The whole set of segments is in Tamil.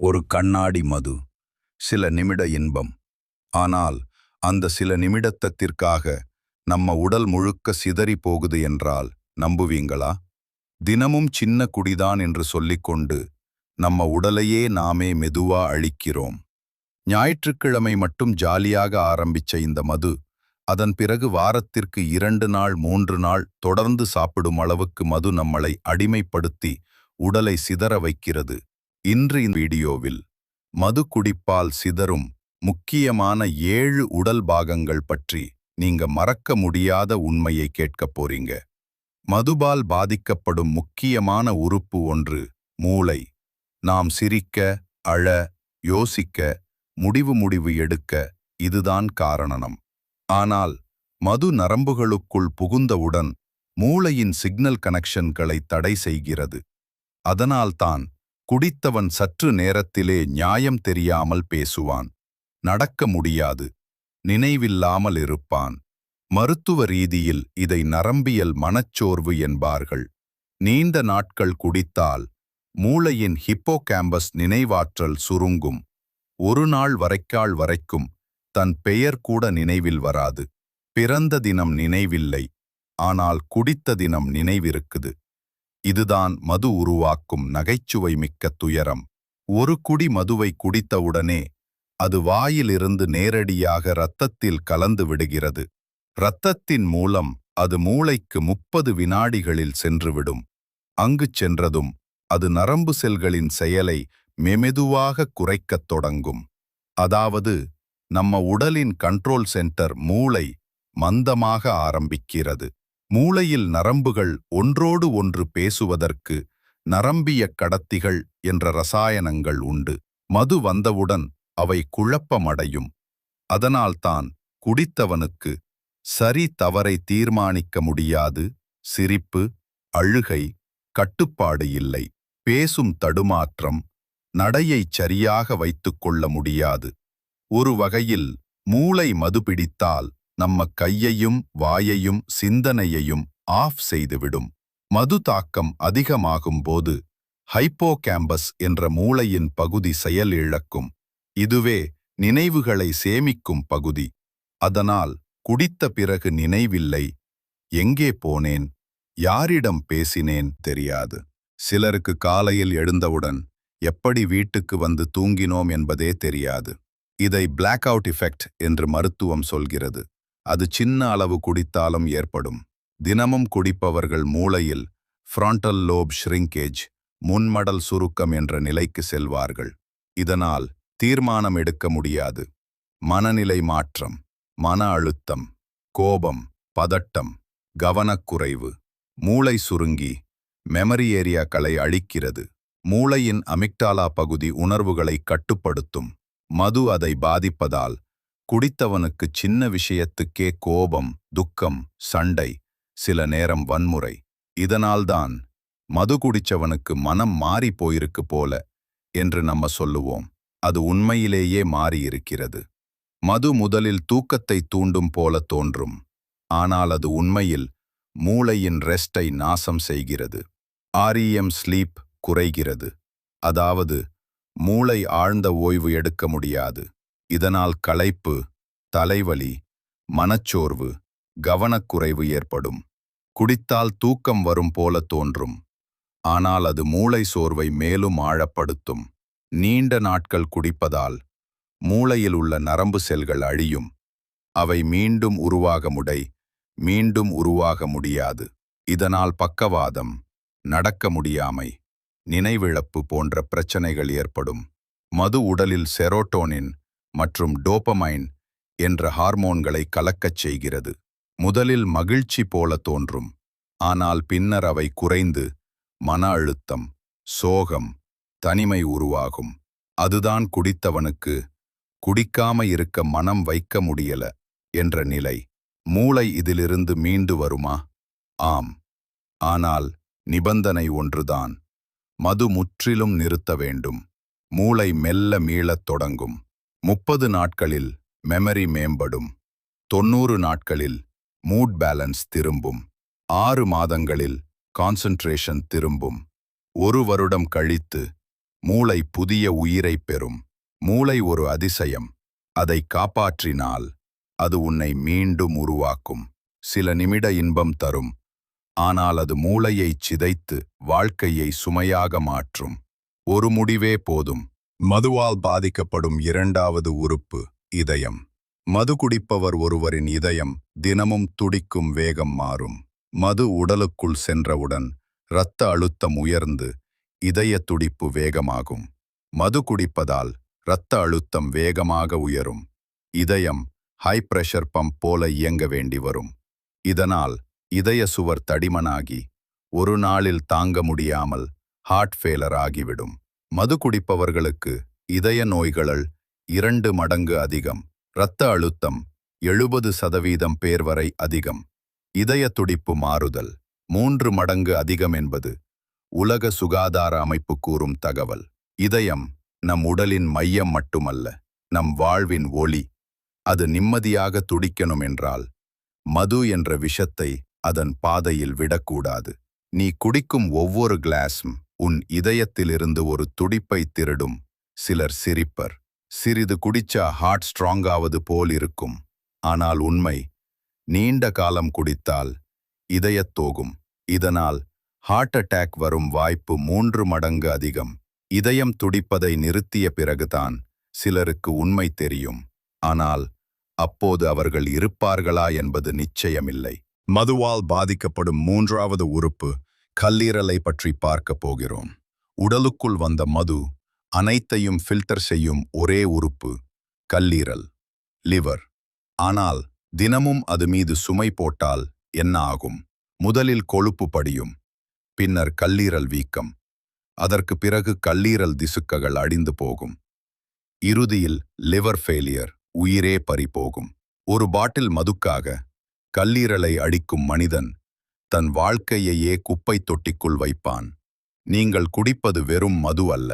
ஒரு கண்ணாடி மது சில நிமிட இன்பம். ஆனால் அந்த சில நிமிடத்தத்திற்காக நம்ம உடல் முழுக்க சிதறி போகுது என்றால் நம்புவீங்களா? தினமும் சின்ன குடிதான் என்று சொல்லிக்கொண்டு நம்ம உடலையே நாமே மெதுவா அழிக்கிறோம். ஞாயிற்றுக்கிழமை மட்டும் ஜாலியாக ஆரம்பிச்ச இந்த மது அதன் பிறகு வாரத்திற்கு இரண்டு நாள் மூன்று நாள் தொடர்ந்து சாப்பிடும் அளவுக்கு மது நம்மளை அடிமைப்படுத்தி உடலை சிதற வைக்கிறது. இன்று இந்த வீடியோவில் மது குடிப்பால் சிதறும் முக்கியமான ஏழு உடல் பாகங்கள் பற்றி நீங்க மறக்க முடியாத உண்மையை கேட்கப் போறீங்க. மதுபால் பாதிக்கப்படும் முக்கியமான உறுப்பு ஒன்று மூளை. நாம் சிரிக்க அழ யோசிக்க முடிவு முடிவு எடுக்க இதுதான் காரணம். ஆனால் மது நரம்புகளுக்குள் புகுந்தவுடன் மூளையின் சிக்னல் கனெக்ஷன்களை தடை செய்கிறது. அதனால்தான் குடித்தவன் சற்று நேரத்திலே நியாயம் தெரியாமல் பேசுவான். நடக்க முடியாது. நினைவில்லாமல் இருப்பான். மருத்துவ ரீதியில் இதை நரம்பியல் மனச்சோர்வு என்பார்கள். நீண்ட நாட்கள் குடித்தால் மூளையின் ஹிப்போகேம்பஸ் நினைவாற்றல் சுருங்கும். ஒரு நாள் வரைக்கால் வரைக்கும் தன் பெயர் கூட நினைவில் வராது. பிறந்த தினம் நினைவில்லை. ஆனால் குடித்த தினம் நினைவிருக்குது. இதுதான் மது உருவாக்கும் நகைச்சுவை மிக்க துயரம். ஒரு குடி மதுவை குடித்தவுடனே அது வாயிலிருந்து நேரடியாக இரத்தத்தில் கலந்து விடுகிறது. இரத்தத்தின் மூலம் அது மூளைக்கு முப்பது வினாடிகளில் சென்றுவிடும். அங்குச் சென்றதும் அது நரம்பு செல்களின் செயலை மெமெதுவாக குறைக்கத் தொடங்கும். அதாவது நம்ம உடலின் கண்ட்ரோல் சென்டர் மூளை மந்தமாக ஆரம்பிக்கிறது. மூளையில் நரம்புகள் ஒன்றோடு ஒன்று பேசுவதற்கு நரம்பிய கடத்திகள் என்ற ரசாயனங்கள் உண்டு. மது வந்தவுடன் அவை குழப்பமடையும். அதனால்தான் குடித்தவனுக்கு சரி தவறை தீர்மானிக்க முடியாது. சிரிப்பு அழுகை கட்டுப்பாடு இல்லை. பேசும் தடுமாற்றம் நடையைச் சரியாக வைத்துக் கொள்ள முடியாது. ஒரு வகையில் மூளை மது பிடித்தால் நம்ம கையையும் வாயையும் சிந்தனையையும் ஆஃப் செய்துவிடும். மது தாக்கம் அதிகமாகும் போது ஹைப்போகேம்பஸ் என்ற மூளையின் பகுதி செயலிழக்கும் இதுவே நினைவுகளை சேமிக்கும் பகுதி. அதனால் குடித்த பிறகு நினைவில்லை. எங்கே போனேன்? யாரிடம் பேசினேன்? தெரியாது. சிலருக்கு காலையில் எழுந்தவுடன் எப்படி வீட்டுக்கு வந்து தூங்கினோம் என்பதே தெரியாது. இதை பிளாக் அவுட் இஃபெக்ட் என்று மருத்துவம் சொல்கிறது. அது சின்ன அளவு குடித்தாலும் ஏற்படும். தினமும் குடிப்பவர்கள் மூளையில் ஃப்ராண்டல் லோப் ஷ்ரிங்கேஜ் முன்மடல் சுருக்கம் என்ற நிலைக்கு செல்வார்கள். இதனால் தீர்மானம் எடுக்க முடியாது. மனநிலை மாற்றம் மன அழுத்தம் கோபம் பதட்டம் கவனக்குறைவு மூளை சுருங்கி மெமரி ஏரியாக்களை அழிக்கிறது. மூளையின் அமிக்டாலா பகுதி உணர்வுகளை கட்டுப்படுத்தும். மது அதை பாதிப்பதால் குடித்தவனுக்கு சின்ன விஷயத்துக்கே கோபம் துக்கம் சண்டை சில நேரம் வன்முறை. இதனால்தான் மது குடிச்சவனுக்கு மனம் மாறி போயிருக்கு போல என்று நம்ம சொல்லுவோம். அது உண்மையிலேயே மாறியிருக்கிறது. மது முதலில் தூக்கத்தை தூண்டும் போல தோன்றும். ஆனால் அது உண்மையில் மூளையின் ரெஸ்டை நாசம் செய்கிறது. ஆரியம் ஸ்லீப் குறைகிறது. அதாவது மூளை ஆழ்ந்த ஓய்வு எடுக்க முடியாது. இதனால் களைப்பு தலைவலி மனச்சோர்வு கவனக்குறைவு ஏற்படும். குடித்தால் தூக்கம் வரும் போல தோன்றும். ஆனால் அது மூளை சோர்வை மேலும் ஆழப்படுத்தும். நீண்ட நாட்கள் குடிப்பதால் மூளையில் உள்ள நரம்பு செல்கள் அழியும். அவை மீண்டும் உருவாக முடை மீண்டும் உருவாக முடியாது. இதனால் பக்கவாதம் நடக்க முடியாமை நினைவிழப்பு போன்ற பிரச்சனைகள் ஏற்படும். மது உடலில் செரோட்டோனின் மற்றும் டோபமைன் என்ற ஹார்மோன்களை கலக்கச் செய்கிறது. முதலில் மகிழ்ச்சி போல தோன்றும் ஆனால் பின்னர் அவை குறைந்து மன அழுத்தம் சோகம் தனிமை உருவாகும். அதுதான் குடித்தவனுக்கு குடிக்காம இருக்க மனம் வைக்க முடியல என்ற நிலை. மூளை இதிலிருந்து மீண்டு வருமா? ஆம். ஆனால் நிபந்தனை ஒன்றுதான். மது முற்றிலும் நிறுத்த வேண்டும். மூளை மெல்ல மீளத் தொடங்கும். முப்பது நாட்களில் மெமரி மேம்படும். தொன்னூறு நாட்களில் மூட் பேலன்ஸ் திரும்பும். ஆறு மாதங்களில் கான்சென்ட்ரேஷன் திரும்பும். ஒரு வருடம் கழித்து மூளை புதிய உயிரைப் பெறும். மூளை ஒரு அதிசயம். அதை காப்பாற்றினால் அது உன்னை மீண்டும் உருவாக்கும். சில நிமிட இன்பம் தரும். ஆனால் அது மூளையைச் சிதைத்து வாழ்க்கையை சுமையாக மாற்றும். ஒரு முடிவே போதும். மதுவால் பாதிக்கப்படும் இரண்டாவது உறுப்பு இதயம். மது குடிப்பவர் ஒருவரின் இதயம் தினமும் துடிக்கும் வேகம் மாறும். மது உடலுக்குள் சென்றவுடன் இரத்த அழுத்தம் உயர்ந்து இதய துடிப்பு வேகமாகும். மது குடிப்பதால் இரத்த அழுத்தம் வேகமாக உயரும். இதயம் ஹை பிரஷர் பம்ப் போல இயங்க வேண்டி வரும். இதனால் இதய சுவர் தடிமனாகி ஒரு நாளில் தாங்க முடியாமல் ஹார்ட் ஃபெயிலர் ஆகிவிடும். மது குடிப்பவர்களுக்கு இதய நோய்கள் இரண்டு மடங்கு அதிகம் இரத்த அழுத்தம் எழுபது சதவீதம் பேர் வரை அதிகம். இதய துடிப்பு மாறுதல் மூன்று மடங்கு அதிகம் என்பது உலக சுகாதார அமைப்பு கூறும் தகவல். இதயம் நம் உடலின் மையம் மட்டுமல்ல நம் வாழ்வின் ஒளி. அது நிம்மதியாக துடிக்கணும் என்றால் மது என்ற விஷத்தை அதன் பாதையில் விடக்கூடாது. நீ குடிக்கும் ஒவ்வொரு கிளாஸும் உன் இதயத்திலிருந்து ஒரு துடிப்பை திருடும். சிலர் சிரிப்பர். சிறிது குடிச்சா ஹார்ட் ஸ்ட்ராங்காவது போல் இருக்கும். ஆனால் உண்மை நீண்ட காலம் குடித்தால் இதயத் தோகும். இதனால் ஹார்ட் அட்டாக் வரும் வாய்ப்பு மூன்று மடங்கு அதிகம். இதயம் துடிப்பதை நிறுத்திய பிறகுதான் சிலருக்கு உண்மை தெரியும். ஆனால் அப்போது அவர்கள் இருப்பார்களா என்பது நிச்சயமில்லை. மதுவால் பாதிக்கப்படும் மூன்றாவது உறுப்பு கல்லீரலை பற்றி பார்க்கப் போகிறோம். உடலுக்குள் வந்த மது அனைத்தையும் ஃபில்டர் செய்யும் ஒரே உறுப்பு கல்லீரல் லிவர் ஆனால் தினமும் அது மீது சுமை போட்டால் என்ன ஆகும்? முதலில் கொழுப்பு படியும் பின்னர் கல்லீரல் வீக்கம். அதற்கு பிறகு கல்லீரல் திசுக்ககள் அடிந்து போகும். இறுதியில் லிவர் ஃபெயிலியர் உயிரே பறிபோகும். ஒரு பாட்டில் மதுக்காக கல்லீரலை அடிக்கும் மனிதன் தன் வாழ்க்கையையே குப்பை தொட்டிக்குள் வைப்பான். நீங்கள் குடிப்பது வெறும் மது அல்ல.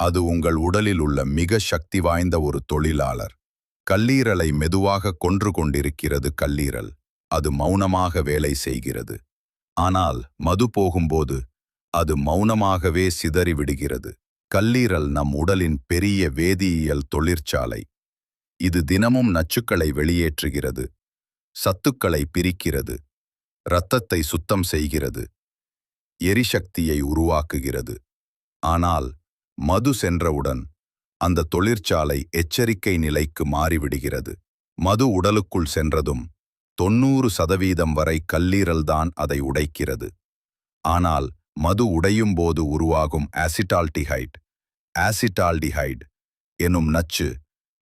அது உங்கள் உடலில் உள்ள மிக சக்தி வாய்ந்த ஒரு தொழிலாளர். கல்லீரலை மெதுவாக கொன்று கொண்டிருக்கிறது கல்லீரல். அது மௌனமாக வேலை செய்கிறது. ஆனால் மது போகும்போது அது மௌனமாகவே சிதறிவிடுகிறது கல்லீரல் நம் உடலின் பெரிய வேதியியல் தொழிற்சாலை. இது தினமும் நச்சுக்களை வெளியேற்றுகிறது. சத்துக்களை பிரிக்கிறது. இரத்தத்தை சுத்தம் செய்கிறது. எரிசக்தியை உருவாக்குகிறது. ஆனால் மது சென்றவுடன் அந்த தொழிற்சாலை எச்சரிக்கை நிலைக்கு மாறிவிடுகிறது. மது உடலுக்குள் சென்றதும் தொன்னூறு சதவீதம் வரை கல்லீரல்தான் அதை உடைக்கிறது. ஆனால் மது உடையும் போது உருவாகும் ஆசிட்டால்டிஹைட் ஆசிட்டால்டிஹைட் எனும் நச்சு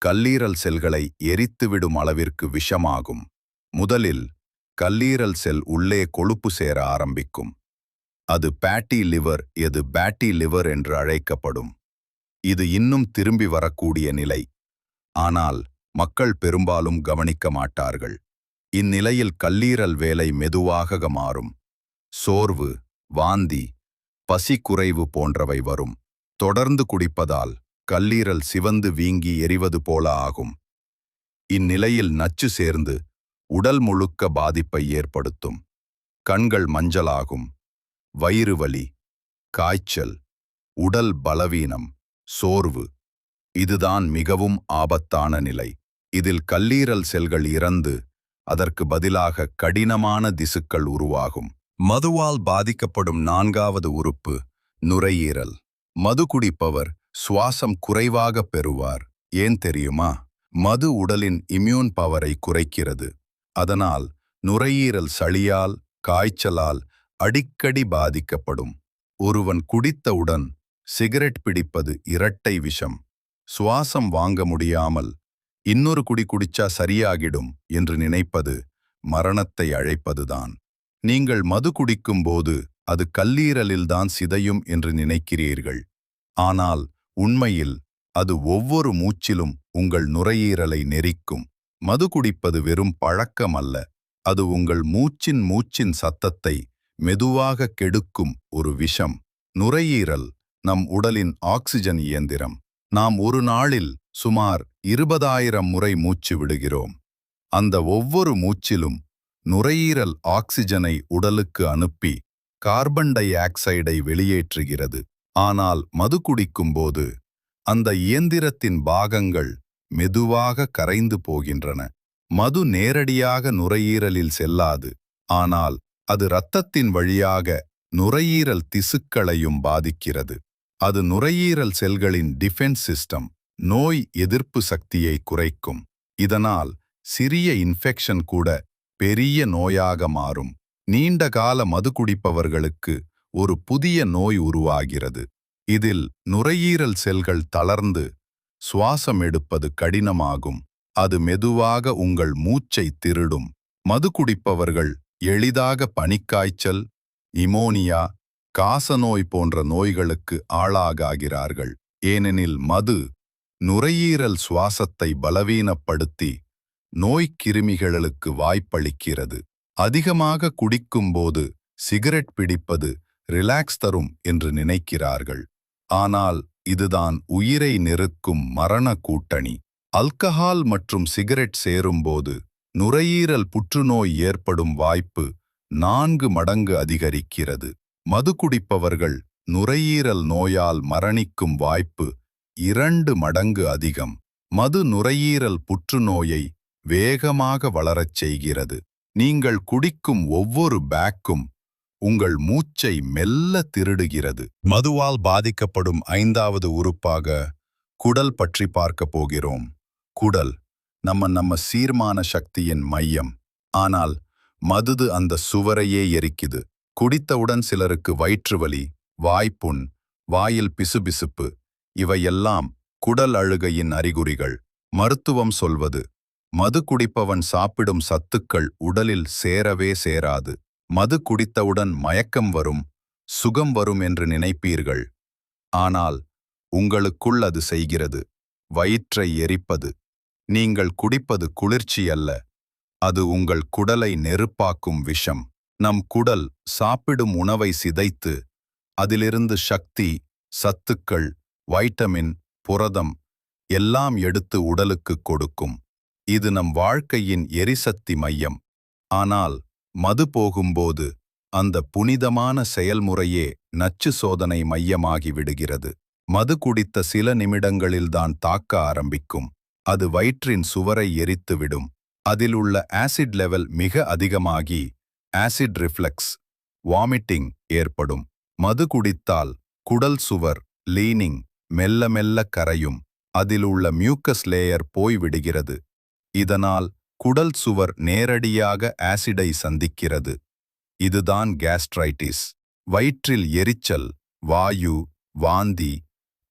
கல்லீரல் செல்களை எரித்துவிடும் அளவிற்கு விஷமாகும். முதலில் கல்லீரல் செல் உள்ளே கொழுப்பு சேர ஆரம்பிக்கும். அது பேட்டி லிவர் எது பேட்டி லிவர் என்று அழைக்கப்படும். இது இன்னும் திரும்பி வரக்கூடிய நிலை. ஆனால் மக்கள் பெரும்பாலும் கவனிக்க மாட்டார்கள். இந்நிலையில் கல்லீரல் வேலை மெதுவாக மாறும். சோர்வு வாந்தி பசி குறைவு போன்றவை வரும். தொடர்ந்து குடிப்பதால் கல்லீரல் சிவந்து வீங்கி எரிவது போல ஆகும். இந்நிலையில் நச்சு சேர்ந்து உடல் முழுக்க பாதிப்பை ஏற்படுத்தும். கண்கள் மஞ்சளாகும். வயிறு வலி. காய்ச்சல். உடல் பலவீனம். சோர்வு. இதுதான் மிகவும் ஆபத்தான நிலை. இதில் கல்லீரல் செல்கள் இறந்து அதற்கு பதிலாக கடினமான திசுக்கள் உருவாகும். மதுவால் பாதிக்கப்படும் நான்காவது உறுப்பு நுரையீரல். மது குடிப்பவர் சுவாசம் குறைவாக பெறுவார். ஏன் தெரியுமா? மது உடலின் இம்யூன் பவரை குறைக்கிறது. அதனால் நுரையீரல் சளியால் காய்ச்சலால் அடிக்கடி பாதிக்கப்படும். ஒருவன் குடித்தவுடன் சிகரெட் பிடிப்பது இரட்டை விஷம். சுவாசம் வாங்க முடியாமல் இன்னொரு குடி குடிச்சா சரியாகிடும் என்று நினைப்பது மரணத்தை அழைப்பதுதான். நீங்கள் மது குடிக்கும்போது அது கல்லீரலில்தான் சிதையும் என்று நினைக்கிறீர்கள். ஆனால் உண்மையில் அது ஒவ்வொரு மூச்சிலும் உங்கள் நுரையீரலை நெரிக்கும். மது குடிப்பது வெறும் பழக்கம் அல்ல. அது உங்கள் மூச்சின் மூச்சின் சத்தத்தை மெதுவாக கெடுக்கும் ஒரு விஷம். நுரையீரல் நம் உடலின் ஆக்சிஜன் இயந்திரம். நாம் ஒரு நாளில் சுமார் இருபதாயிரம் முறை மூச்சு விடுகிறோம். அந்த ஒவ்வொரு மூச்சிலும் நுரையீரல் ஆக்சிஜனை உடலுக்கு அனுப்பி கார்பன் டை ஆக்சைடை வெளியேற்றுகிறது. ஆனால் மது குடிக்கும்போது அந்த இயந்திரத்தின் பாகங்கள் மெதுவாக கரைந்து போகின்றன. மது நேரடியாக நுரையீரலில் செல்லாது. ஆனால் அது இரத்தத்தின் வழியாக நுரையீரல் திசுக்களையும் பாதிக்கிறது. அது நுரையீரல் செல்களின் டிஃபென்ஸ் சிஸ்டம் நோய் எதிர்ப்பு சக்தியை குறைக்கும். இதனால் சிறிய இன்ஃபெக்ஷன் கூட பெரிய நோயாக மாறும். நீண்ட கால மது குடிப்பவர்களுக்கு ஒரு புதிய நோய் உருவாகிறது. இதில் நுரையீரல் செல்கள் தளர்ந்து சுவாசம் எடுப்பது கடினமாகும். அது மெதுவாக உங்கள் மூச்சை திருடும். மது குடிப்பவர்கள் எளிதாக பனிக்காய்ச்சல் இமோனியா காசநோய் போன்ற நோய்களுக்கு ஆளாகாகிறார்கள். ஏனெனில் மது நுரையீரல் சுவாசத்தை பலவீனப்படுத்தி நோய்க்கிருமிகளுக்கு வாய்ப்பளிக்கிறது. அதிகமாக குடிக்கும்போது சிகரெட் பிடிப்பது ரிலாக்ஸ் தரும் என்று நினைக்கிறார்கள். ஆனால் இதுதான் உயிரை நெருக்கும் மரண கூட்டணி அல்கஹால் மற்றும் சிகரெட் சேரும்போது நுரையீரல் புற்றுநோய் ஏற்படும் வாய்ப்பு நான்கு மடங்கு அதிகரிக்கிறது. மது குடிப்பவர்கள் நுரையீரல் நோயால் மரணிக்கும் வாய்ப்பு இரண்டு மடங்கு அதிகம். மது நுரையீரல் புற்றுநோயை வேகமாக வளரச் செய்கிறது. நீங்கள் குடிக்கும் ஒவ்வொரு பேக்கும் உங்கள் மூச்சை மெல்ல திருடுகிறது. மதுவால் பாதிக்கப்படும் ஐந்தாவது உறுப்பாக குடல் பற்றி பார்க்கப் போகிறோம். குடல் நம்ம நம்ம சீர்மான சக்தியின் மையம். ஆனால் மதுது அந்த சுவரையே எரிக்குது. குடித்தவுடன் சிலருக்கு வயிற்று வலி வாய்ப்புண் வாயில் பிசுபிசுப்பு இவையெல்லாம் குடல் அழுகையின் அறிகுறிகள். மருத்துவம் சொல்வது மது குடிப்பவன் சாப்பிடும் சத்துக்கள் உடலில் சேரவே சேராது. மது குடித்தவுடன் மயக்கம் வரும் சுகம் வரும் என்று நினைப்பீர்கள். ஆனால் உங்களுக்குள் அது செய்கிறது. வயிற்றை எரிப்பது. நீங்கள் குடிப்பது குளிர்ச்சி அல்ல. அது உங்கள் குடலை நெருப்பாக்கும் விஷம். நம் குடல் சாப்பிடும் உணவை சிதைத்து அதிலிருந்து சக்தி சத்துக்கள் வைட்டமின் புரதம் எல்லாம் எடுத்து உடலுக்கு கொடுக்கும். இது நம் வாழ்க்கையின் எரிசக்தி மையம். ஆனால் மது போகும்போது அந்த புனிதமான செயல்முறையே நச்சு சோதனை மையமாகி விடுகிறது. மது குடித்த சில நிமிடங்களில்தான் தாக்க ஆரம்பிக்கும். அது வயிற்றின் சுவரை எரித்துவிடும் அதில் உள்ள ஆசிட் லெவல் மிக அதிகமாகி ஆசிட் ரிஃப்ளெக்ஸ் வாமிட்டிங் ஏற்படும். மது குடித்தால் குடல் சுவர் லீனிங் மெல்ல மெல்ல கரையும். அதில் உள்ள மியூக்கஸ் லேயர் போய்விடுகிறது. இதனால் குடல் சுவர் நேரடியாக ஆசிடை சந்திக்கிறது. இதுதான் கேஸ்ட்ரைட்டிஸ். வயிற்றில் எரிச்சல் வாயு வாந்தி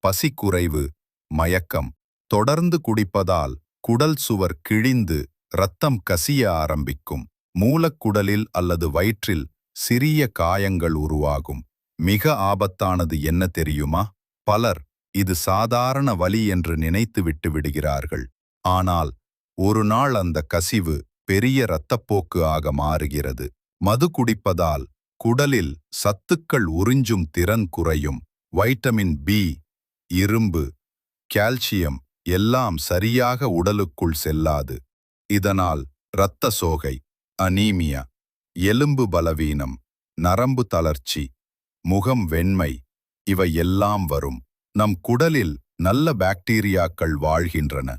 பசிக்குறைவு மயக்கம். தொடர்ந்து குடிப்பதால் குடல் சுவர் கிழிந்து இரத்தம் கசிய ஆரம்பிக்கும். மூலக்குடலில் அல்லது வயிற்றில் சிறிய காயங்கள் உருவாகும். மிக ஆபத்தானது என்ன தெரியுமா? பலர் இது சாதாரண வலி என்று நினைத்து விட்டு விடுகிறார்கள். ஆனால் ஒரு நாள் அந்த கசிவு பெரிய இரத்தப்போக்கு ஆக மாறுகிறது. மது குடிப்பதால் குடலில் சத்துக்கள் உறிஞ்சும் திறன் குறையும். வைட்டமின் பி இரும்பு கால்சியம் எல்லாம் சரியாக உடலுக்குள் செல்லாது. இதனால் இரத்த சோகை அனீமியா எலும்பு பலவீனம் நரம்பு தளர்ச்சி முகம் வெண்மை இவை எல்லாம் வரும். நம் குடலில் நல்ல பாக்டீரியாக்கள் வாழ்கின்றன.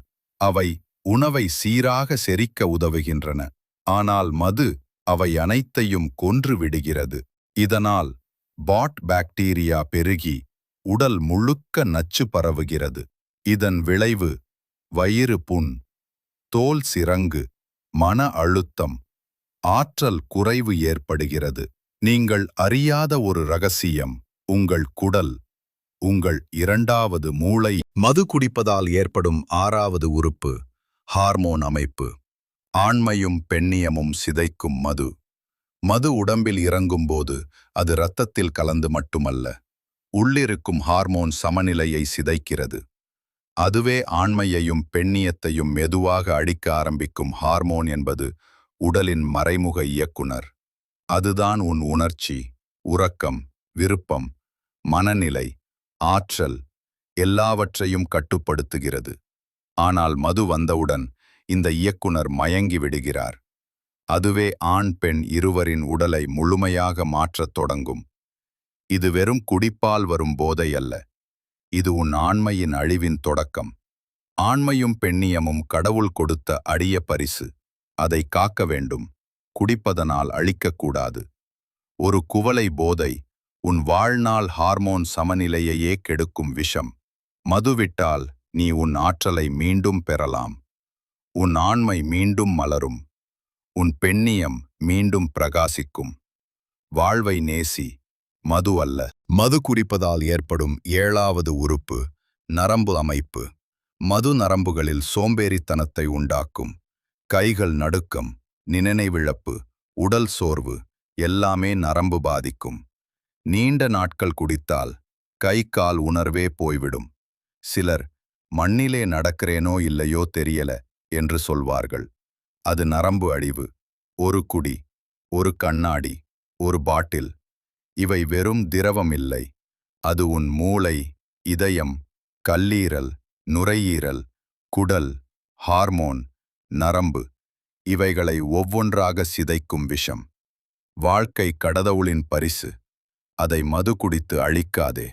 அவை உணவை சீராக செரிக்க உதவுகின்றன. ஆனால் மது அவை அனைத்தையும் கொன்று விடுகிறது. இதனால் பாட் பாக்டீரியா பெருகி உடல் முழுக்க நச்சு பரவுகிறது. இதன் விளைவு வயிறு புண் தோல் சிரங்கு மன அழுத்தம் ஆற்றல் குறைவு ஏற்படுகிறது. நீங்கள் அறியாத ஒரு ரகசியம் உங்கள் குடல் உங்கள் இரண்டாவது மூளை. மது குடிப்பதால் ஏற்படும் ஆறாவது உறுப்பு. ஹார்மோன் அமைப்பு. ஆண்மையும் பெண்ணியமும் சிதைக்கும் மது. மது உடம்பில் இறங்கும்போது அது இரத்தத்தில் கலந்து மட்டுமல்ல உள்ளிருக்கும் ஹார்மோன் சமநிலையை சிதைக்கிறது. அதுவே ஆண்மையையும் பெண்ணியத்தையும் மெதுவாக அடிக்க ஆரம்பிக்கும் ஹார்மோன் என்பது உடலின் மறைமுக இயக்குனர். அதுதான் உன் உணர்ச்சி உறக்கம் விருப்பம் மனநிலை ஆற்றல் எல்லாவற்றையும் கட்டுப்படுத்துகிறது. ஆனால் மது வந்தவுடன் இந்த இயக்குனர் மயங்கி விடுகிறார் அதுவே ஆண் பெண் இருவரின் உடலை முழுமையாக மாற்றத் தொடங்கும். இது வெறும் குடிப்பால் வரும் போதை அல்ல. இது உன் ஆண்மையின் அழிவின் தொடக்கம். ஆண்மையும் பெண்ணியமும் கடவுள் கொடுத்த அடிய பரிசு. அதை காக்க வேண்டும். குடிப்பதனால் அழிக்கக்கூடாது ஒரு குவளை போதை உன் வாழ்நாள் ஹார்மோன் சமநிலையையே கெடுக்கும் விஷம். மதுவிட்டால் நீ உன் ஆற்றலை மீண்டும் பெறலாம். உன் ஆண்மை மீண்டும் மலரும். உன் பெண்ணியம் மீண்டும் பிரகாசிக்கும். வாழ்வை நேசி மது அல்ல. மது குறிப்பதால் ஏற்படும் ஏழாவது உறுப்பு நரம்பு அமைப்பு. மது நரம்புகளில் சோம்பேறித்தனத்தை உண்டாக்கும். கைகள் நடுக்கம் நினைவிழப்பு உடல் சோர்வு எல்லாமே நரம்பு பாதிக்கும். நீண்ட நாட்கள் குடித்தால் கை கால் உணர்வே போய்விடும். சிலர் மண்ணிலே நடக்கிறேனோ இல்லையோ தெரியல என்று சொல்வார்கள். அது நரம்பு அழிவு ஒரு குடி ஒரு கண்ணாடி ஒரு பாட்டில். இவை வெறும் திரவம் இல்லை. அது உன் மூளை இதயம் கல்லீரல் நுரையீரல் குடல் ஹார்மோன் நரம்பு. இவைகளை ஒவ்வொன்றாக சிதைக்கும் விஷம். வாழ்க்கை கடதவுளின் பரிசு. அதை மது குடித்து அழிக்காதே.